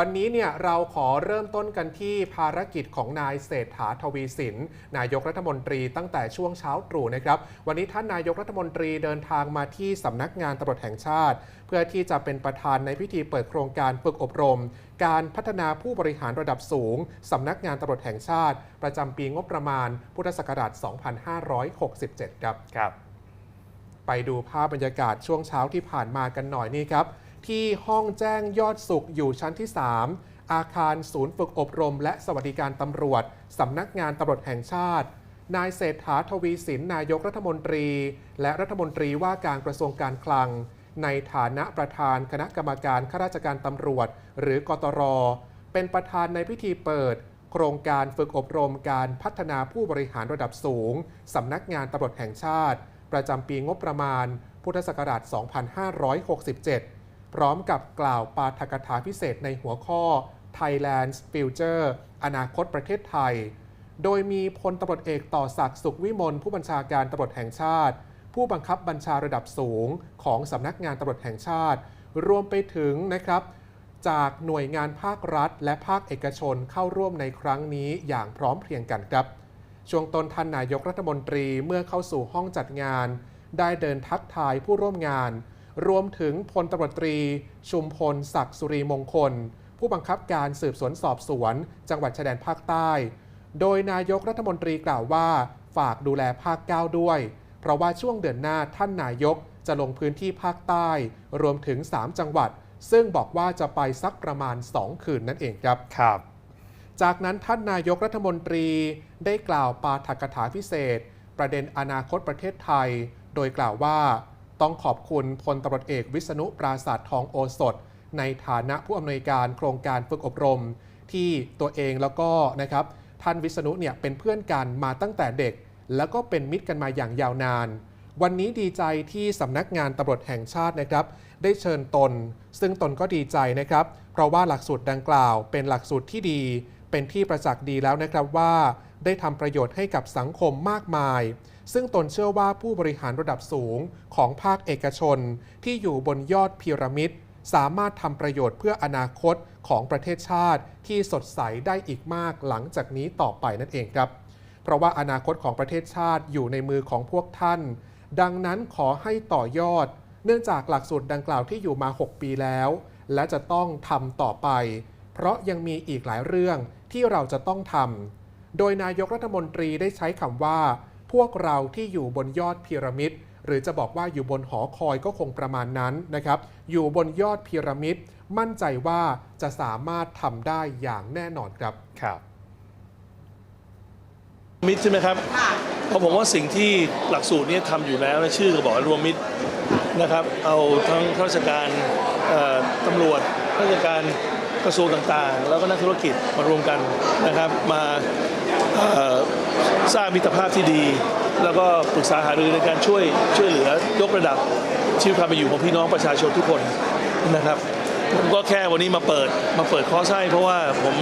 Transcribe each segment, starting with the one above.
วันนี้เนี่ยเราขอเริ่มต้นกันที่ภารกิจของนายเศรษฐาทวีสิน นายกรัฐมนตรีตั้งแต่ช่วงเช้าตรู่นะครับ วันนี้ท่านนายกรัฐมนตรีเดินทางมาที่สำนักงานตำรวจแห่งชาติ เพื่อที่จะเป็นประธานในพิธีเปิดโครงการฝึกอบรม การพัฒนาผู้บริหารระดับสูงสำนักงานตำรวจแห่งชาติ ประจำปีงบประมาณ พุทธศักราช 2567 ครับครับ ไปดูภาพบรรยากาศช่วงเช้าที่ผ่านมากันหน่อยนี่ครับ ที่ห้องแจ้งยอดสุขอยู่ชั้นที่ 3 อาคารศูนย์ฝึกอบรม และสวัสดิการตำรวจสำนักงานตำรวจแห่งชาติ นายเศรษฐาทวีสินนายกรัฐมนตรี และรัฐมนตรีว่าการกระทรวงการคลัง ในฐานะประธานคณะกรรมการข้าราชการตำรวจ หรือกตร เป็นประธานในพิธีเปิด โครงการฝึกอบรมการพัฒนาผู้บริหารระดับสูงสำนักงานตำรวจแห่งชาติ ประจำปีงบประมาณ พุทธศักราช 2567 พร้อมกับกล่าวปาฐกถาพิเศษในหัวข้อ Thailand's Future อนาคตประเทศไทย โดยมีพลตำรวจเอกต่อศักดิ์สุขวิมลผู้บัญชาการตำรวจแห่งชาติ ผู้บังคับบัญชาระดับสูงของสำนักงานตำรวจแห่งชาติ รวมไปถึงนะครับ จากหน่วยงานภาครัฐ และภาคเอกชนเข้าร่วมในครั้งนี้อย่างพร้อมเพรียงกันครับ ช่วงต้นท่านนายกรัฐมนตรีเมื่อเข้าสู่ห้องจัดงาน ได้เดินทักทายผู้ร่วมงาน รวมถึงพลตำรวจตรี ชุมพลศักดิ์สุรีมงคล ผู้บังคับการสืบสวนสอบสวน จังหวัดชายแดนภาคใต้ โดยนายกรัฐมนตรีกล่าวว่า ฝากดูแลภาค 9 ด้วย เพราะว่าช่วงเดือนหน้าท่านนายกจะลงพื้นที่ภาคใต้ รวมถึง 3 จังหวัด ซึ่งบอกว่าจะไปสักประมาณ 2 คืนนั่นเองครับครับ จากนั้นท่านนายกรัฐมนตรีได้กล่าวปาฐกถาพิเศษ ประเด็นอนาคตประเทศไทย โดยกล่าวว่า ต้องขอบคุณพลตำรวจเอกวิษณุปราศาสตร์ทองโอสถ ในฐานะผู้อำนวยการโครงการฝึกอบรม ที่ตัวเองแล้วก็นะครับท่านวิษณุเนี่ยเป็นเพื่อนกันมาตั้งแต่เด็ก แล้วก็เป็นมิตรกันมาอย่างยาวนาน วันนี้ดีใจที่สำนักงานตำรวจแห่งชาตินะครับ ได้เชิญตน ซึ่งตนก็ดีใจนะครับ เพราะว่าหลักสูตรดังกล่าว เป็นหลักสูตรที่ดี เป็นที่ประจักษ์ดีแล้วนะครับว่า ได้ทำประโยชน์ให้กับสังคมมากมาย ซึ่งตนเชื่อว่าผู้บริหารระดับสูงของภาคเอกชนที่อยู่บนยอดพีระมิดสามารถทำประโยชน์เพื่ออนาคตของประเทศชาติที่สดใสได้อีกมากหลังจากนี้ต่อไปนั่นเองครับ เพราะว่าอนาคตของประเทศชาติอยู่ในมือของพวกท่าน ดังนั้นขอให้ต่อยอด เนื่องจากหลักสูตรดังกล่าวที่อยู่มา 6 ปีแล้ว และจะต้องทำต่อไป เพราะยังมีอีกหลายเรื่องที่เราจะต้องทำโดยนายกรัฐมนตรีได้ใช้คำว่า พวกเราที่อยู่บนยอดพีระมิดหรือจะบอกว่าอยู่บนหอคอยก็คงประมาณนั้นนะครับ อยู่บนยอดพีระมิดมั่นใจว่าจะสามารถทำได้อย่างแน่นอนครับครับมิตรใช่ไหมครับเพราะผมว่าสิ่งที่หลักสูตรเนี้ทำอยู่แล้วนะชื่อก็บอกว่ารวมมิตรนะครับ เอาทั้งข้าราชการเอ่อตำรวจข้าราชการกระทรวงต่างๆ แล้วก็นักธุรกิจมารวมกันนะครับ มาเอ่อ สร้างมิตรภาพที่ดี แล้วก็ปรึกษาหารือในการช่วยช่วยเหลือยกระดับชีวิตความเป็นอยู่ของพี่น้องประชาชนทุกคนนะครับผมก็แค่วันนี้มาเปิดมาเปิดคอร์สให้เพราะว่าผม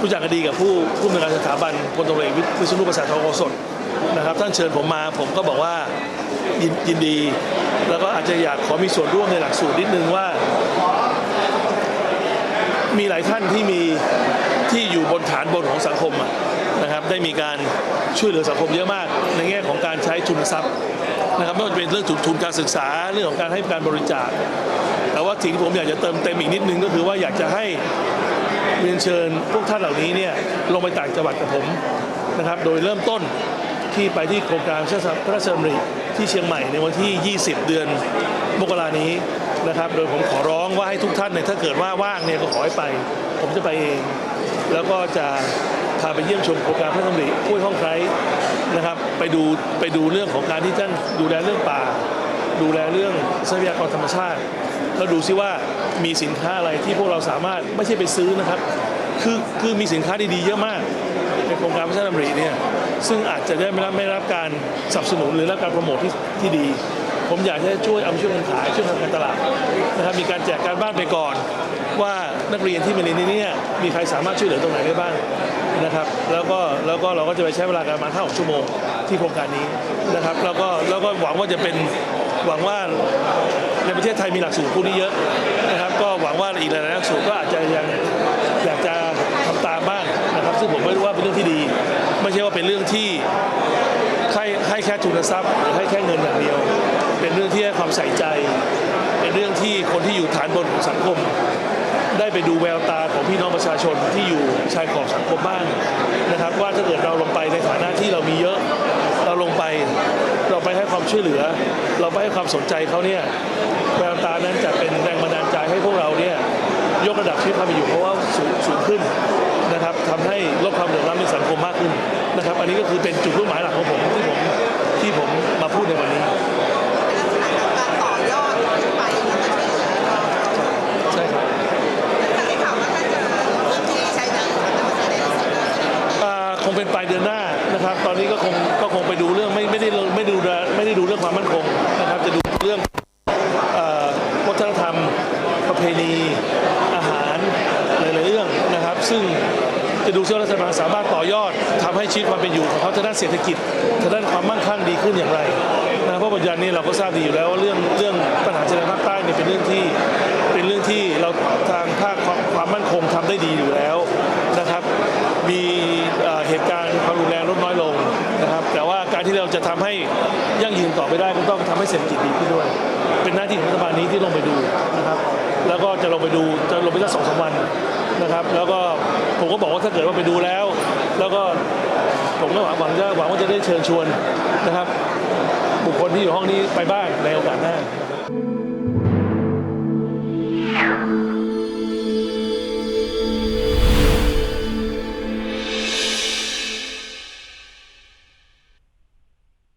รู้จักกันดีกับผู้ผู้อำนวยการสถาบันพลตำรวจเอกวิษณุประสาททองโอสถนะครับท่านเชิญผมมาผมก็บอกว่ายินยินดี แล้วก็อาจจะอยากขอมีส่วนร่วมในหลักสูตรนิดนึงว่า มีหลายท่านที่มีที่อยู่บนฐานบนของสังคมอะ นะครับได้มีการช่วยเหลือสังคมเยอะมาก ในแง่ของการใช้ทุนทรัพย์นะครับไม่ว่าจะเป็นเรื่องทุนการศึกษาเรื่องของการให้การบริจาค แต่ว่าสิ่งที่ผมอยากจะเติมเต็มอีกนิดนึงก็คือว่าอยากจะให้เรียนเชิญพวกท่านเหล่านี้เนี่ยลงไปต่างจังหวัดกับผมนะครับ โดยเริ่มต้นที่ไปที่โครงการพระราชดำริที่เชียงใหม่ในวันที่ 20 เดือนมกรานี้นะครับ โดยผมขอร้องว่าให้ทุกท่านเนี่ยถ้าเกิดว่าว่างเนี่ยก็ขอให้ไป ผมจะไปเอง แล้วก็จะ พาไปเยี่ยมชมโครงการพระราชดำริห้วยห้องไคร้นะครับ ไปดูไปดูเรื่องของการที่ท่านดูแลเรื่องป่า ดูแลเรื่องทรัพยากรธรรมชาติ แล้วดูซิว่ามีสินค้าอะไรที่พวกเราสามารถไม่ใช่ไปซื้อนะครับ คือคือมีสินค้าดีๆเยอะมาก ในโครงการพระราชดำริเนี่ยซึ่งอาจจะได้ไม่รับไม่รับการสนับสนุนหรือรับการโปรโมทที่ที่ดี ผมอยากจะช่วยเอามาช่วยกันขายช่วยทำการตลาดนะครับมีการแจกการบ้านไปก่อน ว่านักเรียนที่มาเรียนที่นี่มีใครสามารถช่วยเหลือตรงไหนได้บ้างนะครับ แล้วก็แล้วก็เราก็จะไปใช้เวลากันประมาณ5-6ชั่วโมงที่โครงการนี้นะครับ แล้วก็แล้วก็หวังว่าจะเป็นหวังว่าในประเทศไทยมีหลักสูตรพวกนี้เยอะนะครับ ก็หวังว่าอีกหลายๆหลักสูตรก็อาจจะยังอยากจะทำตามบ้างนะครับ ซึ่งผมไม่รู้ว่าเป็นเรื่องที่ดี ไม่ใช่ว่าเป็นเรื่องที่ให้ให้แค่ทุนทรัพย์หรือให้แค่เงินอย่างเดียว เป็นเรื่องที่ให้ความใส่ใจ เป็นเรื่องที่คนที่อยู่ฐานบนของสังคม ได้ไปดูแววตาของพี่น้องประชาชนที่อยู่ชายขอบสังคมบ้างนะครับ ว่าถ้าเกิดเราลงไปในฐานะที่เรามีเยอะเราลงไป เราไปให้ความช่วยเหลือ เราไปให้ความสนใจเขาเนี่ยแววตานั้นจะเป็นแรงบันดาลใจให้พวกเราเนี่ยยกระดับชีวิตความเป็นอยู่เพราะว่าสูงสูงขึ้นนะครับทำให้ลดความเหลื่อมล้ำในสังคมมากขึ้นนะครับ อันนี้ก็คือเป็นจุดมุ่งหมายหลักของผมที่ผมที่ผมมาพูดในวันนี้ การต่อยอดขึ้นไปมันจะช่วยเหลือเรา ใช่ครับ จากที่ข่าวว่าท่านจะพื้นที่ใช้น้ำของธรรมศาสตร์ในสุด อ่า คงเป็นปลายเดือนหน้านะครับ ตอนนี้ก็คงก็คงไปดูเรื่องไม่ไม่ได้ไม่ดูไม่ได้ดูเรื่องความมั่นคงนะครับ จะดูเรื่องวัฒนธรรม ประเพณี อาหารหลายๆเรื่องนะครับ ซึ่งจะดูเชื่อรัฐบาลสามารถต่อยอดทำให้ชีวิตความเป็นอยู่ของเขาทางด้านเศรษฐกิจทางด้านความมั่งคั่งดีขึ้นอย่างไรนะเพราะปัจจุบันนี้เราก็ทราบดีอยู่แล้วว่าเรื่องเรื่องปัญหาชายแดนภาคใต้เนี่ยเป็นเรื่องที่เป็นเรื่องที่เราทางภาคความความมั่นคงทำได้ดีอยู่แล้ว แต่ว่าการที่เราจะทำให้ยั่งยืนต่อไปได้ก็ต้องทำให้เศรษฐกิจดีขึ้นด้วย เป็นหน้าที่ของรัฐบาลนี้ที่ลงไปดูนะครับ แล้วก็จะลงไปดูจะลงไปสักสองสามวันนะครับ แล้วก็ผมก็บอกว่าถ้าเกิดว่าไปดูแล้ว แล้วก็ผมก็หวังหวังจะหวังว่าจะได้เชิญชวนนะครับ บุคคลที่อยู่ห้องนี้ไปบ้างในโอกาสหน้า